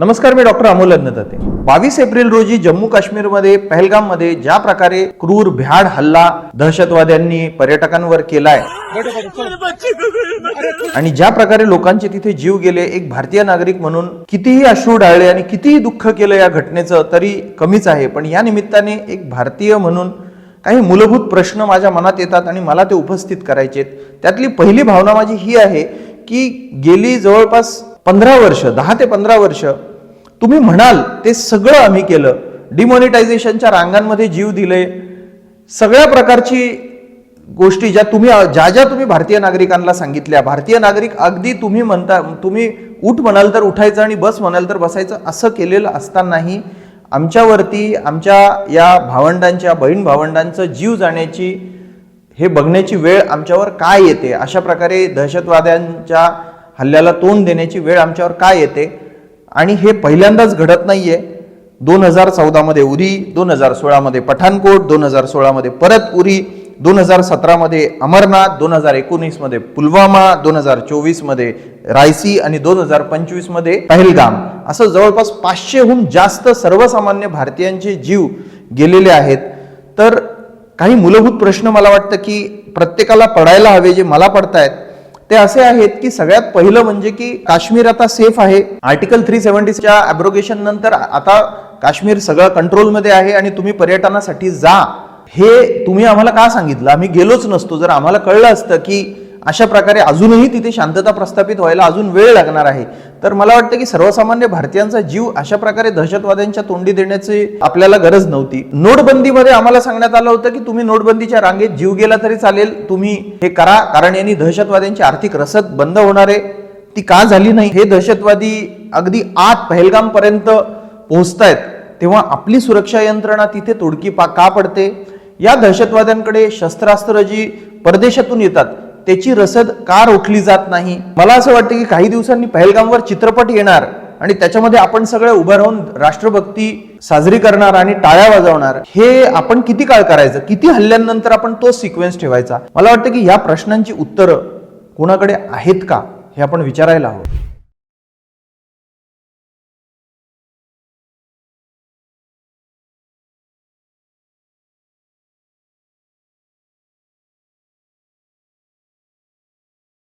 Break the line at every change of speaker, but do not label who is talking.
नमस्कार मी डॉक्टर अमोल अज्ञताते. बावीस एप्रिल रोजी जम्मू काश्मीरमध्ये पहलगाममध्ये ज्या प्रकारे क्रूर भ्याड हल्ला दहशतवाद्यांनी पर्यटकांवर केलाय आणि ज्या प्रकारे लोकांचे तिथे जीव गेले एक भारतीय नागरिक म्हणून कितीही अश्रू डाळले आणि कितीही दुःख केलं या घटनेचं तरी कमीच आहे. पण या निमित्ताने एक भारतीय म्हणून काही मूलभूत प्रश्न माझ्या मनात येतात आणि मला ते उपस्थित करायचे त्यातली पहिली भावना माझी ही आहे की गेली जवळपास पंधरा वर्ष दहा ते पंधरा वर्ष तुम्ही म्हणाल ते सगळं आम्ही केलं. डिमॉनिटायझेशनच्या रांगांमध्ये जीव दिले. सगळ्या प्रकारची गोष्टी ज्या तुम्ही ज्या ज्या तुम्ही भारतीय नागरिकांना सांगितल्या. भारतीय नागरिक अगदी तुम्ही म्हणता तुम्ही उठ म्हणाल तर उठायचं आणि बस म्हणाल तर बसायचं असं केलेलं असतानाही आमच्यावरती आमच्या या भावंडांच्या बहीण भावंडांचं जीव जाण्याची हे बघण्याची वेळ आमच्यावर काय येते? अशा प्रकारे दहशतवाद्यांच्या हल्ल्याला तोंड देण्याची वेळ आमच्यावर काय येते? आणि हे पहिल्यांदाच घडत नाही आहे दोन हजार चौदामध्ये उरी दोन हजार सोळामध्ये पठाणकोट दोन हजार सोळामध्ये परत उरी दोन हजार सतरामध्ये अमरनाथ दोन हजार एकोणीसमध्ये पुलवामा दोन हजार चोवीसमध्ये रायसी आणि दोन हजार पंचवीसमध्ये पहलगाम. असं जवळपास पाचशेहून जास्त सर्वसामान्य भारतीयांचे जीव गेलेले आहेत. तर काही मूलभूत प्रश्न मला वाटतं की प्रत्येकाला पडायला हवे जे मला पडतायत. ते असे आहेत की सगळ्यात पहिलं म्हणजे की काश्मीर आता सेफ आहे. आर्टिकल थ्री सेव्हन्टीच्या अब्रोगेशन नंतर आता काश्मीर सगळं कंट्रोलमध्ये आहे आणि तुम्ही पर्यटनासाठी जा. हे तुम्ही आम्हाला का सांगितलं? आम्ही गेलोच नसतो. जर आम्हाला कळलं असतं की अशा प्रकारे अजूनही तिथे शांतता प्रस्थापित व्हायला अजून वेळ लागणार आहे. तर मला वाटतं की सर्वसामान्य भारतीयांचा जीव अशा प्रकारे दहशतवाद्यांच्या तोंडी देण्याची आपल्याला गरज नव्हती. नोटबंदीमध्ये आम्हाला सांगण्यात आलं होतं की तुम्ही नोटबंदीच्या रांगेत जीव गेला तरी चालेल तुम्ही हे करा कारण यांनी दहशतवाद्यांची आर्थिक रसद बंद होणार आहे. ती का झाली नाही? हे दहशतवादी अगदी आत पहलगामपर्यंत पोहोचत पोहोचतायत तेव्हा आपली सुरक्षा यंत्रणा तिथे तोडकी पा का पडते? या दहशतवाद्यांकडे शस्त्रास्त्र जी परदेशातून येतात त्याची रसद का रोखली जात नाही? मला असं वाटतं की काही दिवसांनी पहलगामवर चित्रपट येणार आणि त्याच्यामध्ये आपण सगळे उभं राहून राष्ट्रभक्ती साजरी करणार आणि टाळ्या वाजवणार हे आपण किती काळ करायचं? किती हल्ल्यांनंतर आपण तो सिक्वेन्स ठेवायचा? मला वाटतं की या प्रश्नांची उत्तरं कोणाकडे आहेत का हे आपण विचारायला हवं.